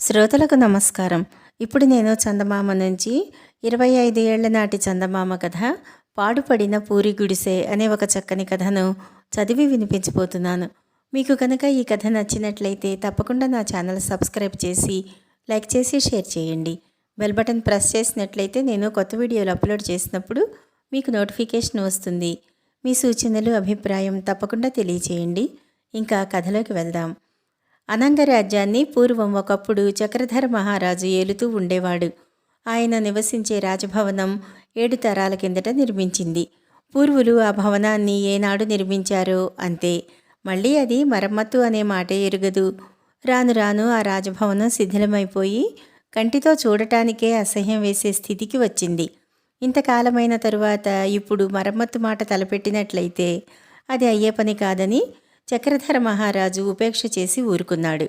శ్రోతలకు నమస్కారం. ఇప్పుడు నేను చందమామ నుంచి ఇరవై ఐదు ఏళ్ళ నాటి చందమామ కథ పాడుపడిన పూరి గుడిసె అనే ఒక చక్కని కథను చదివి వినిపించబోతున్నాను. మీకు కనుక ఈ కథ నచ్చినట్లయితే తప్పకుండా నా ఛానల్ సబ్స్క్రైబ్ చేసి లైక్ చేసి షేర్ చేయండి. బెల్ బటన్ ప్రెస్ చేసినట్లయితే నేను కొత్త వీడియోలు అప్లోడ్ చేసినప్పుడు మీకు నోటిఫికేషన్ వస్తుంది. మీ సూచనలు అభిప్రాయం తప్పకుండా తెలియచేయండి. ఇంకా కథలోకి వెళ్దాం. అనంగ రాజ్యాన్ని పూర్వం ఒకప్పుడు చక్రధర మహారాజు ఏలుతూ ఉండేవాడు. ఆయన నివసించే రాజభవనం ఏడు తరాల కిందట నిర్మించింది. పూర్వులు ఆ భవనాన్ని ఏనాడు నిర్మించారో అంతే. మళ్ళీ అది మరమ్మత్తు అనే మాటే ఎరుగదు. రాను రాను ఆ రాజభవనం శిథిలమైపోయి కంటితో చూడటానికే అసహ్యం వేసే స్థితికి వచ్చింది. ఇంతకాలమైన తరువాత ఇప్పుడు మరమ్మత్తు మాట తలపెట్టినట్లయితే అది అయ్యే పని కాదని చక్రధర మహారాజు ఉపేక్ష చేసి ఊరుకున్నాడు.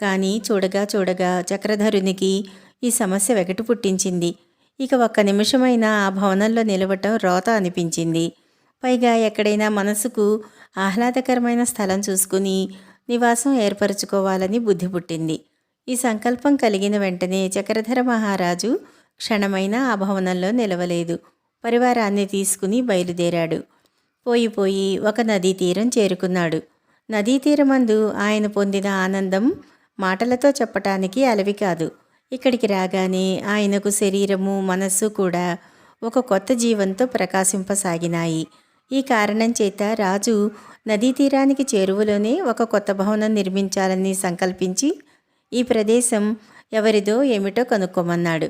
కానీ చూడగా చూడగా చక్రధరునికి ఈ సమస్య వెగటు పుట్టించింది. ఇక ఒక్క నిమిషమైనా ఆ భవనంలో నిలవటం రోత అనిపించింది. పైగా ఎక్కడైనా మనసుకు ఆహ్లాదకరమైన స్థలం చూసుకుని నివాసం ఏర్పరచుకోవాలని బుద్ధి పుట్టింది. ఈ సంకల్పం కలిగిన వెంటనే చక్రధర మహారాజు క్షణమైనా ఆ భవనంలో నిలవలేదు. పరివారాన్ని తీసుకుని బయలుదేరాడు. పోయి పోయి ఒక నదీ తీరం చేరుకున్నాడు. నదీతీరమందు ఆయన పొందిన ఆనందం మాటలతో చెప్పటానికి అలవి కాదు. ఇక్కడికి రాగానే ఆయనకు శరీరము మనస్సు కూడా ఒక కొత్త జీవంతో ప్రకాశింపసాగినాయి. ఈ కారణం చేత రాజు నదీ తీరానికి చేరువలోనే ఒక కొత్త భవనం నిర్మించాలని సంకల్పించి ఈ ప్రదేశం ఎవరిదో ఏమిటో కనుక్కోమన్నాడు.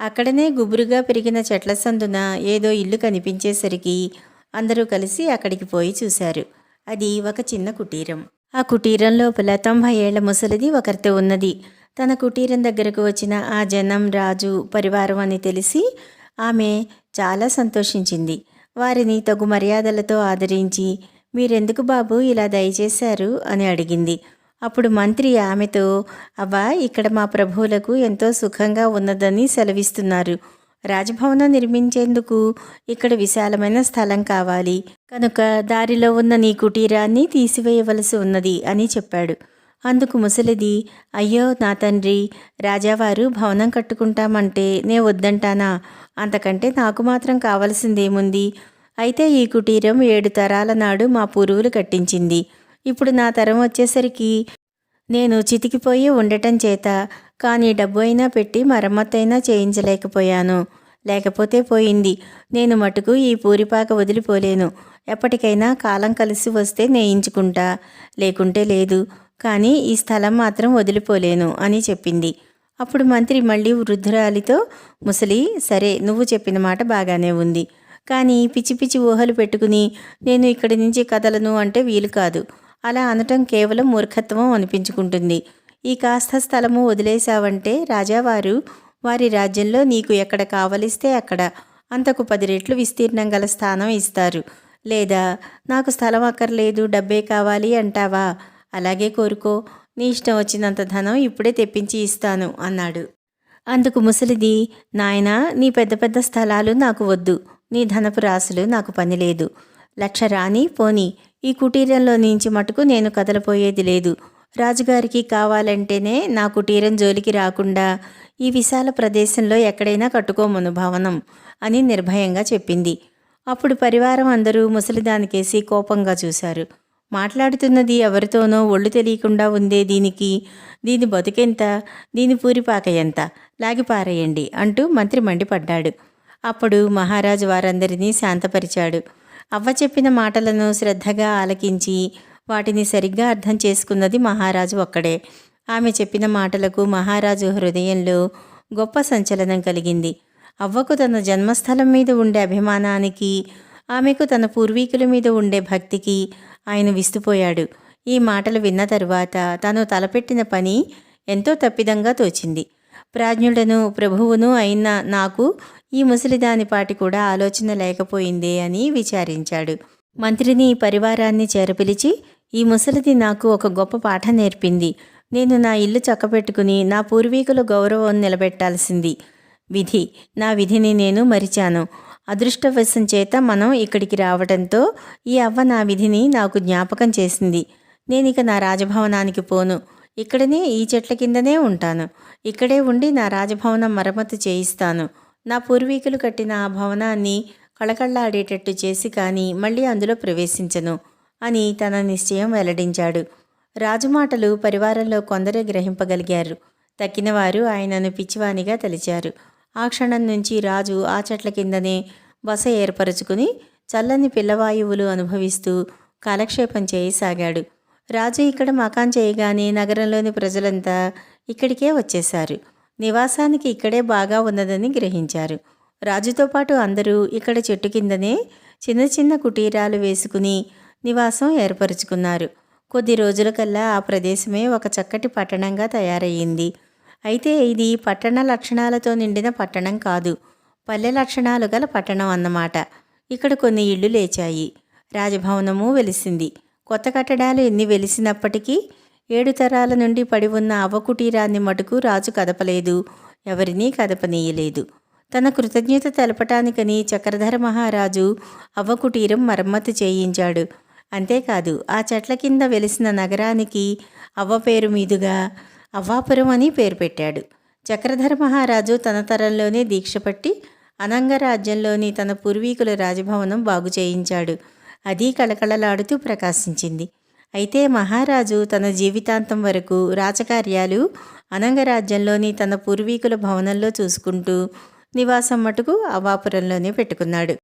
అక్కడనే గుబురుగా పెరిగిన చెట్ల సందున ఏదో ఇల్లు కనిపించేసరికి అందరూ కలిసి అక్కడికి పోయి చూశారు. అది ఒక చిన్న కుటీరం. ఆ కుటీరం లోపల తొంభై ఏళ్ళ ముసలిది ఒకరితో ఉన్నది. తన కుటీరం దగ్గరకు వచ్చిన ఆ జనం రాజు పరివారం అని తెలిసి ఆమె చాలా సంతోషించింది. వారిని తగు మర్యాదలతో ఆదరించి మీరెందుకు బాబు ఇలా దయచేశారు? అని అడిగింది. అప్పుడు మంత్రి ఆమెతో అవ్వా ఇక్కడ మా ప్రభువులకు ఎంతో సుఖంగా ఉన్నదని సెలవిస్తున్నారు. రాజభవనం నిర్మించేందుకు ఇక్కడ విశాలమైన స్థలం కావాలి. కనుక దారిలో ఉన్న నీ కుటీరాన్ని తీసివేయవలసి ఉన్నది అని చెప్పాడు. అందుకు ముసలిది అయ్యో నా తండ్రి రాజావారు భవనం కట్టుకుంటామంటే నే వద్దంటానా? అంతకంటే నాకు మాత్రం కావలసిందేముంది? అయితే ఈ కుటీరం ఏడు తరాల నాడు మా పూర్వులు కట్టించింది. ఇప్పుడు నా తరం వచ్చేసరికి నేను చితికిపోయి ఉండటం చేత కానీ డబ్బు అయినా పెట్టి మరమ్మత్తైనా చేయించలేకపోయాను. లేకపోతే పోయింది. నేను మటుకు ఈ పూరిపాక వదిలిపోలేను. ఎప్పటికైనా కాలం కలిసి వస్తే నేయించుకుంటా. లేకుంటే లేదు. కానీ ఈ స్థలం మాత్రం వదిలిపోలేను అని చెప్పింది. అప్పుడు మంత్రి మళ్ళీ వృద్ధురాలితో ముసలి సరే నువ్వు చెప్పిన మాట బాగానే ఉంది. కానీ పిచ్చి పిచ్చి ఊహలు పెట్టుకుని నేను ఇక్కడి నుంచి కదలను అంటే వీలు కాదు. అలా అనటం కేవలం మూర్ఖత్వం అనిపించుకుంటుంది. ఈ కాస్త స్థలము వదిలేశావంటే రాజావారు వారి రాజ్యంలో నీకు ఎక్కడ కావలిస్తే అక్కడ అంతకు పది రెట్లు విస్తీర్ణం గల స్థానం ఇస్తారు. లేదా నాకు స్థలం అక్కర్లేదు డబ్బే కావాలి అంటావా? అలాగే కోరుకో నీ ఇష్టం వచ్చినంత ధనం ఇప్పుడే తెప్పించి ఇస్తాను అన్నాడు. అందుకు ముసలిది నాయనా నీ పెద్ద పెద్ద స్థలాలు నాకు వద్దు నీ ధనపు రాసులు నాకు పని లేదు. లక్ష రాని పోని ఈ కుటీరంలో నుంచి మటుకు నేను కదలపోయేది లేదు. రాజుగారికి కావాలంటేనే నా కుటీరం జోలికి రాకుండా ఈ విశాల ప్రదేశంలో ఎక్కడైనా కట్టుకోమను భవనం అని నిర్భయంగా చెప్పింది. అప్పుడు పరివారం అందరూ ముసలిదానికేసి కోపంగా చూశారు. మాట్లాడుతున్నది ఎవరితోనో ఒళ్ళు తెలియకుండా ఉందే దీనికి? దీని బతుకెంత? దీని పూరిపాక ఎంత? లాగిపారేయండి అంటూ మంత్రి మండిపడ్డాడు. అప్పుడు మహారాజు వారందరినీ శాంతపరిచాడు. అవ్వ చెప్పిన మాటలను శ్రద్ధగా ఆలకించి వాటిని సరిగ్గా అర్థం చేసుకున్నది మహారాజు ఒక్కడే. ఆమె చెప్పిన మాటలకు మహారాజు హృదయంలో గొప్ప సంచలనం కలిగింది. అవ్వకు తన జన్మస్థలం మీద ఉండే అభిమానానికి ఆమెకు తన పూర్వీకుల మీద ఉండే భక్తికి ఆయన విస్తుపోయాడు. ఈ మాటలు విన్న తరువాత తను తలపెట్టిన పని ఎంతో తప్పిదంగా తోచింది. ప్రాజ్ఞుడను ప్రభువును అయిన నాకు ఈ ముసలిదానిపాటి కూడా ఆలోచన లేకపోయిందే అని విచారించాడు. మంత్రిని పరివారాన్ని చేరపిలిచి ఈ ముసలిది నాకు ఒక గొప్ప పాఠం నేర్పింది. నేను నా ఇల్లు చక్కబెట్టుకుని నా పూర్వీకుల గౌరవం నిలబెట్టాల్సింది. విధి నా విధిని నేను మరిచాను. అదృష్టవశం చేత మనం ఇక్కడికి రావడంతో ఈ అవ్వ నా విధిని నాకు జ్ఞాపకం చేసింది. నేను ఇక నా రాజభవనానికి పోను. ఇక్కడనే ఈ చెట్ల కిందనే ఉంటాను. ఇక్కడే ఉండి నా రాజభవనం మరమ్మతు చేయిస్తాను. నా పూర్వీకులు కట్టిన ఆ భవనాన్ని కళకళలాడేటట్టు చేసి కానీ మళ్ళీ అందులో ప్రవేశించను అని తన నిశ్చయం వెల్లడించాడు. రాజు మాటలు పరివారంలో కొందరే గ్రహింపగలిగారు. తక్కినవారు ఆయనను పిచ్చివానిగా తలిచారు. ఆ క్షణం నుంచి రాజు ఆ చెట్ల కిందనే బస ఏర్పరచుకుని చల్లని పిల్లవాయువులు అనుభవిస్తూ కాలక్షేపం చేయసాగాడు. రాజు ఇక్కడ మకాన్ చేయగానే నగరంలోని ప్రజలంతా ఇక్కడికే వచ్చేశారు. నివాసానికి ఇక్కడే బాగా ఉన్నదని గ్రహించారు. రాజుతో పాటు అందరూ ఇక్కడ చెట్టు కిందనే చిన్న చిన్న కుటీరాలు వేసుకుని నివాసం ఏర్పరుచుకున్నారు. కొద్ది రోజులకల్లా ఆ ప్రదేశమే ఒక చక్కటి పట్టణంగా తయారయ్యింది. అయితే ఇది పట్టణ లక్షణాలతో నిండిన పట్టణం కాదు పల్లె లక్షణాలు గల పట్టణం అన్నమాట. ఇక్కడ కొన్ని ఇళ్ళు లేచాయి. రాజభవనము వెలిసింది. కొత్త కట్టడాలు ఎన్ని వెలిసినప్పటికీ ఏడు తరాల నుండి పడి ఉన్న అవకుటీరాన్ని మటుకు రాజు కదపలేదు ఎవరినీ కదపనీయలేదు. తన కృతజ్ఞత తెలపటానికని చక్రధర మహారాజు అవ్వకుటీరం మరమ్మతు చేయించాడు. అంతేకాదు ఆ చెట్ల కింద వెలిసిన నగరానికి అవ్వ పేరు మీదుగా అవ్వాపురం అని పేరు పెట్టాడు. చక్రధర మహారాజు తన తరంలోనే దీక్ష పట్టి అనంగరాజ్యంలోని తన పూర్వీకుల రాజభవనం బాగు చేయించాడు. అది కళకళలాడుతూ ప్రకాశించింది. అయితే మహారాజు తన జీవితాంతం వరకు రాజకార్యాలు అనంగరాజ్యంలోని తన పూర్వీకుల భవనంలో చూసుకుంటూ నివాసం మటుకు అవాపురంలోనే పెట్టుకున్నాడు.